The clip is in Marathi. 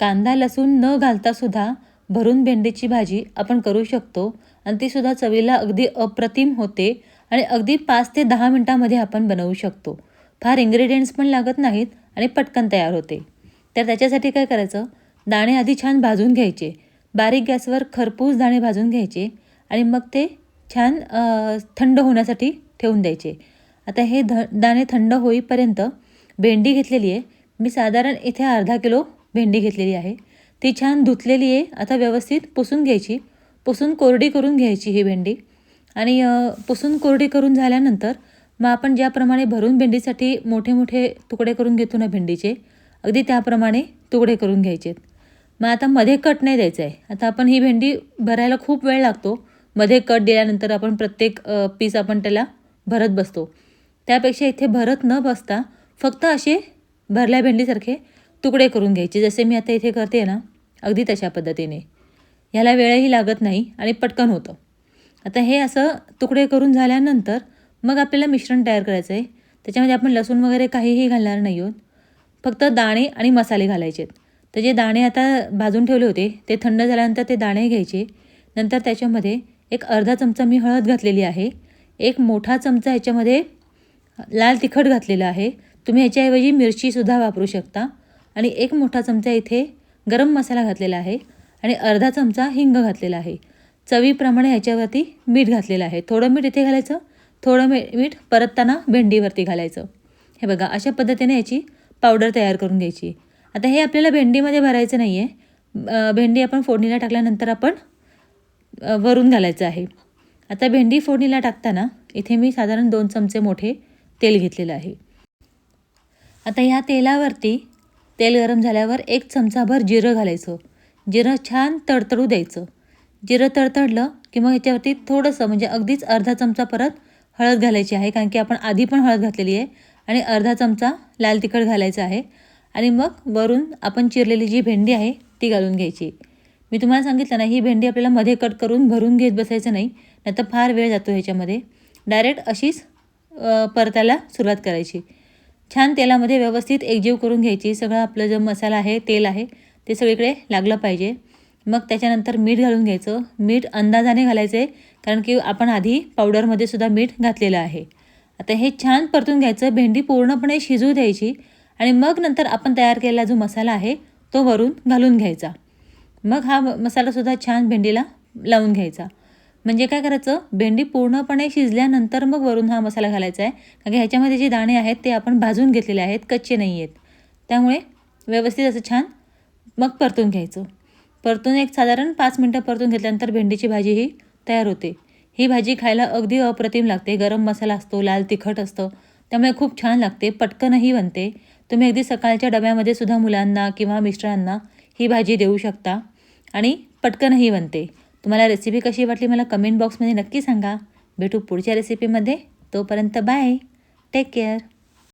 कांदा लसूण न घालतासुद्धा भरून भेंडीची भाजी आपण करू शकतो. आणि तीसुद्धा चवीला अगदी अप्रतिम होते आणि अगदी पाच ते दहा मिनटामध्ये आपण बनवू शकतो. फार इन्ग्रेडियंट्स पण लागत नाहीत आणि पटकन तयार होते. तर त्याच्यासाठी काय करायचं? दाणे आधी छान भाजून घ्यायचे. बारीक गॅसवर खरपूस दाणे भाजून घ्यायचे आणि मग ते छान थंड होण्यासाठी ठेवून द्यायचे. आता हे ध दाणे थंड होईपर्यंत भेंडी घेतलेली आहे. मी साधारण इथे अर्धा किलो भेंडी घेतलेली आहे. ती छान धुतलेली आहे. आता व्यवस्थित पुसून घ्यायची. पुसून कोरडी करून घ्यायची ही भेंडी. आणि पुसून कोरडी करून झाल्यानंतर मग आपण ज्याप्रमाणे भरून भेंडीसाठी मोठे मोठे तुकडे करून घेतो ना भेंडीचे अगदी त्याप्रमाणे तुकडे करून घ्यायचे मग आता मध्ये कट नाही द्यायचं आहे. आता आपण ही भेंडी भरायला खूप वेळ लागतो. मध्ये कट दिल्यानंतर आपण प्रत्येक पीस आपण त्याला भरत बसतो. त्यापेक्षा इथे भरत न बसता फक्त असे भरल्या भेंडीसारखे तुकडे करून घ्यायचे. जसे मी आता इथे करते ना अगदी तशा पद्धतीने. ह्याला वेळही लागत नाही आणि पटकन होतं. आता हे असं तुकडे करून झाल्यानंतर मग आपल्याला मिश्रण तयार करायचं आहे. त्याच्यामध्ये आपण लसूण वगैरे काहीही घालणार नाही आहोत. फक्त दाणे आणि मसाले घालायचे आहेत. तर जे दाणे आता भाजून ठेवले होते ते थंड झाल्यानंतर ते दाणे घ्यायचे. नंतर त्याच्यामध्ये एक अर्धा चमचा मी हळद घातलेली आहे. एक मोठा चमचा ह्याच्यामध्ये लाल तिखट घातलेलं आहे. तुम्ही ह्याच्याऐवजी मिरचीसुद्धा वापरू शकता. आणि एक मोठा चमचा इथे गरम मसाला घातलेला आहे आणि अर्धा चमचा हिंग घातलेला आहे. चवीप्रमाणे ह्याच्यावरती मीठ घातलेलं आहे. थोडं मीठ इथे घालायचं थोडं मी मीठ परतताना भेंडीवरती घालायचं. हे बघा अशा पद्धतीने याची पावडर तयार करून घ्यायची. आता हे आपल्याला भेंडीमध्ये भरायचं नाही आहे भेंडी आपण फोडणीला टाकल्यानंतर आपण वरून घालायचं आहे. आता भेंडी फोडणीला टाकताना इथे मी साधारण दोन चमचे मोठे तेल घेतलेलं आहे. आता ह्या तेलावरती तेल गरम झाल्यावर एक चमचाभर जिरं घालायचं. जिरं छान तडतडू द्यायचं. जिरं तडतडलं की मग ह्याच्यावरती थोडंसं म्हणजे अगदीच अर्धा चमचा परत हळद घालायची आहे कारण की आपण आधी पण हळद घातलेली आहे आणि अर्धा चमचा लाल तिखट घालायचं आहे. आणि मग वरून आपण चिरलेली जी भेंडी आहे ती घालून घ्यायची. मी तुम्हाला सांगितलं ना ही भेंडी आपल्याला मध्ये कट करून भरून घेत बसायचं नाही नाहीतर फार वेळ जातो ह्याच्यामध्ये. डायरेक्ट अशीच परतायला सुरुवात करायची. छान तेलामध्ये व्यवस्थित एकजीव करून घ्यायची. सगळं आपलं जो मसाला आहे तेल आहे ते सगळीकडे लागलं पाहिजे. मग त्याच्यानंतर मीठ घालून घ्यायचं. मीठ अंदाजाने घालायचं आहे कारण की आपण आधी पावडरमध्ये सुद्धा मीठ घातलेलं आहे. आता हे छान परतून घ्यायचं. भेंडी पूर्णपणे शिजू द्यायची आणि मग नंतर आपण तयार केलेला जो मसाला आहे तो वरून घालून घ्यायचा. मग हा मसालासुद्धा छान भेंडीला लावून घ्यायचा. म्हणजे काय करायचं? भेंडी पूर्णपणे शिजल्यानंतर मग वरून हा मसाला घालायचा आहे. कारण की ह्याच्यामध्ये जे दाणे आहेत ते आपण भाजून घेतलेले आहेत कच्चे नाही आहेत. त्यामुळे व्यवस्थित असं छान मग परतून घ्यायचं. परतून एक साधारण पाच मिनटं परतून घेतल्यानंतर भेंडीची भाजी ही तयार होते. ही भाजी खायला अगदी अप्रतिम लागते. गरम मसाला असतो लाल तिखट असतं. त्यामुळे खूप छान लागते. पटकनही बनते. तुम्ही अगदी सकाळच्या डब्यामध्ये सुद्धा मुलांना किंवा मिस्टरांना ही भाजी देऊ शकता आणि पटकनही बनते. तुम्हाला रेसिपी कशी वाटली मला कमेंट बॉक्समध्ये नक्की सांगा. भेटू पुढच्या रेसिपीमध्ये तोपर्यंत बाय टेक केअर